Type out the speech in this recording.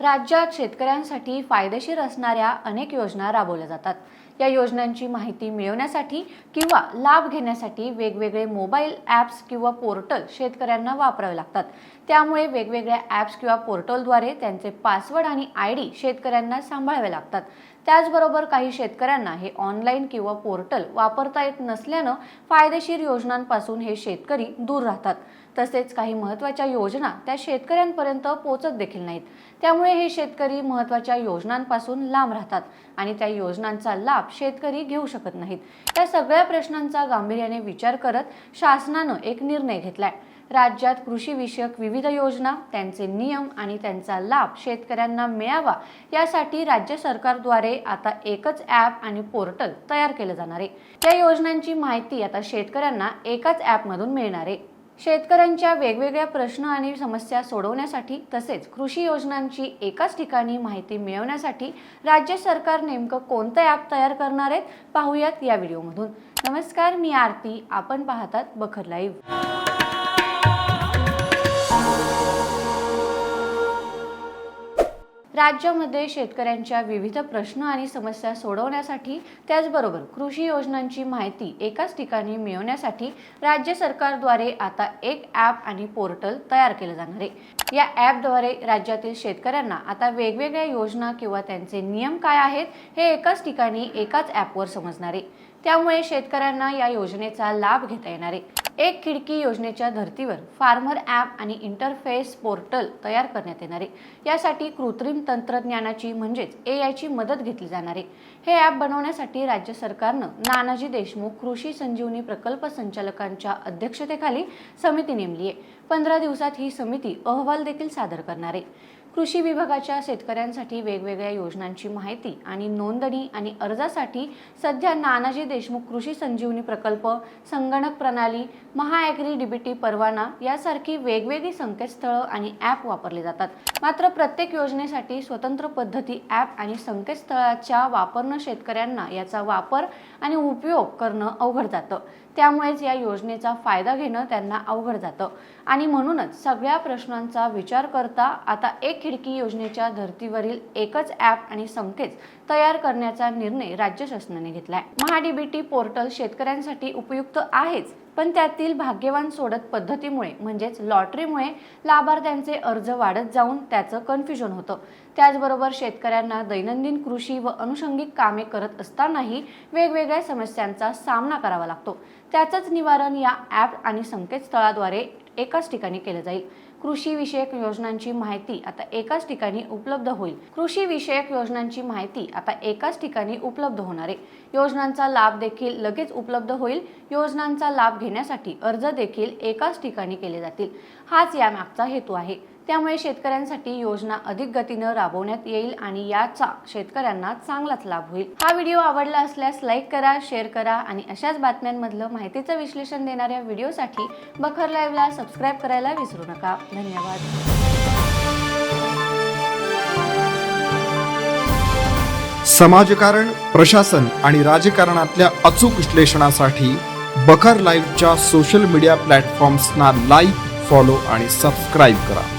राज्यात शेतकऱ्यांसाठी फायदेशीर असणाऱ्या अनेक योजना राबवल्या जातात. या योजनांची माहिती मिळवण्यासाठी किंवा लाभ घेण्यासाठी वेगवेगळे मोबाईल ॲप्स किंवा पोर्टल शेतकऱ्यांना वापरावे लागतात. त्यामुळे वेगवेगळ्या ॲप्स किंवा पोर्टलद्वारे त्यांचे पासवर्ड आणि आय डी शेतकऱ्यांना सांभाळावे लागतात. त्याचबरोबर काही शेतकऱ्यांना हे ऑनलाईन किंवा पोर्टल वापरता येत नसल्यानं फायदेशीर योजनांपासून हे शेतकरी दूर राहतात. तसेच काही महत्त्वाच्या योजना त्या शेतकऱ्यांपर्यंत पोचत देखील नाहीत. त्यामुळे हे शेतकरी महत्त्वाच्या योजनांपासून लांब राहतात आणि त्या योजनांचा लाभ शेतकरी घेऊ शकत नाहीत. या सगळ्या प्रश्नांचा गांभीर्याने विचार करत शासनानं एक निर्णय घेतलाय. राज्यात कृषीविषयक विविध योजना त्यांचे नियम आणि त्यांचा लाभ शेतकऱ्यांना मिळावा यासाठी राज्य सरकारद्वारे आता एकच ॲप आणि पोर्टल तयार केलं जाणार आहे. त्या योजनांची माहिती आता शेतकऱ्यांना एकाच ॲपमधून मिळणार आहे. शेतकऱ्यांच्या वेगवेगळ्या प्रश्न आणि समस्या सोडवण्यासाठी तसेच कृषी योजनांची एकाच ठिकाणी माहिती मिळवण्यासाठी राज्य सरकार नेमकं कोणतं ॲप तयार करणार आहेत पाहूयात या व्हिडिओमधून. नमस्कार मी आरती. आपण पाहतात बखर लाईव्ह राज्यामध्ये शेतकऱ्यांच्या विविध प्रश्न आणि समस्या सोडवण्यासाठी त्याचबरोबर कृषी योजनांची माहिती एकाच ठिकाणी मिळवण्यासाठी राज्य सरकारद्वारे आता एक ॲप आणि पोर्टल तयार केलं जाणार आहे. या ॲपद्वारे राज्यातील शेतकऱ्यांना आता वेगवेगळ्या योजना किंवा त्यांचे नियम काय आहेत हे एकाच ठिकाणी एकाच ॲपवर समजणार आहे. त्यामुळे शेतकऱ्यांना या योजनेचा लाभ घेता येणार आहे. एक खिडकी योजनेच्या धर्तीवर फार्मर ॲप आणि इंटरफेस पोर्टल तयार करण्यात येणार. आहे यासाठी कृत्रिम तंत्रज्ञानाची म्हणजेच ए आयची मदत घेतली जाणार. आहे हे ॲप बनवण्यासाठी राज्य सरकारनं नानाजी देशमुख कृषी संजीवनी प्रकल्प संचालकांच्या अध्यक्षतेखाली समिती नेमली आहे. पंधरा दिवसात ही समिती अहवाल देखील सादर करणार आहे. कृषी विभागाच्या शेतकऱ्यांसाठी वेगवेगळ्या योजनांची माहिती आणि नोंदणी आणि अर्जासाठी सध्या नानाजी देशमुख कृषी संजीवनी प्रकल्प संगणक प्रणाली महाॲग्री डीबीटी परवाना यासारखी वेगवेगळी संकेतस्थळं आणि ॲप वापरले जातात. मात्र प्रत्येक योजनेसाठी स्वतंत्र पद्धती ॲप आणि संकेतस्थळाच्या वापरणं शेतकऱ्यांना याचा वापर आणि उपयोग करणं अवघड जातं. त्यामुळेच या योजनेचा फायदा घेणं त्यांना अवघड जातं. आणि म्हणूनच सगळ्या प्रश्नांचा विचार करता आता एक खिडकी योजनेच्या धर्तीवरील एकच ॲप आणि संकेत तयार करण्याचा निर्णय राज्य शासनाने घेतलाय. महाडीबीटी पोर्टल शेतकऱ्यांसाठी उपयुक्त आहेच पण त्यातील भाग्यवान सोडत पद्धतीमुळे म्हणजेच लॉटरीमुळे लाभार्थ्यांचे अर्ज वाढत जाऊन त्याचं कन्फ्युजन होतं. त्याचबरोबर शेतकऱ्यांना दैनंदिन कृषी व अनुषंगिक कामे करत असतानाही वेगवेगळ्या समस्यांचा सामना करावा लागतो. त्याचंच निवारण या ॲप आणि संकेतस्थळाद्वारे एकाच ठिकाणी केलं जाईल. कृषी विषयक योजनांची माहिती आता एकाच ठिकाणी उपलब्ध होईल. कृषी विषयक योजनांची माहिती आता एकाच ठिकाणी उपलब्ध होणार आहे. योजनांचा लाभ देखील लगेच उपलब्ध होईल. योजनांचा लाभ घेण्यासाठी अर्ज देखील एकाच ठिकाणी केले जातील. हाच यामागचा हेतू आहे. त्यामुळे शेतकऱ्यांसाठी योजना अधिक गतीनं राबवण्यात येईल आणि याचा शेतकऱ्यांना चांगलाच लाभ होईल. हा व्हिडिओ आवडला असल्यास लाईक करा शेअर करा आणि अशाच बातम्यांमधलं माहितीचं विश्लेषण देणाऱ्या व्हिडिओसाठी बखर लाईव्हला सबस्क्राईब करायला विसरू नका. धन्यवाद. समाजकारण प्रशासन आणि राजकारणातल्या अचूक विश्लेषणासाठी बखर लाईव्हच्या सोशल मीडिया प्लॅटफॉर्म्सना लाईक फॉलो आणि सबस्क्राईब करा.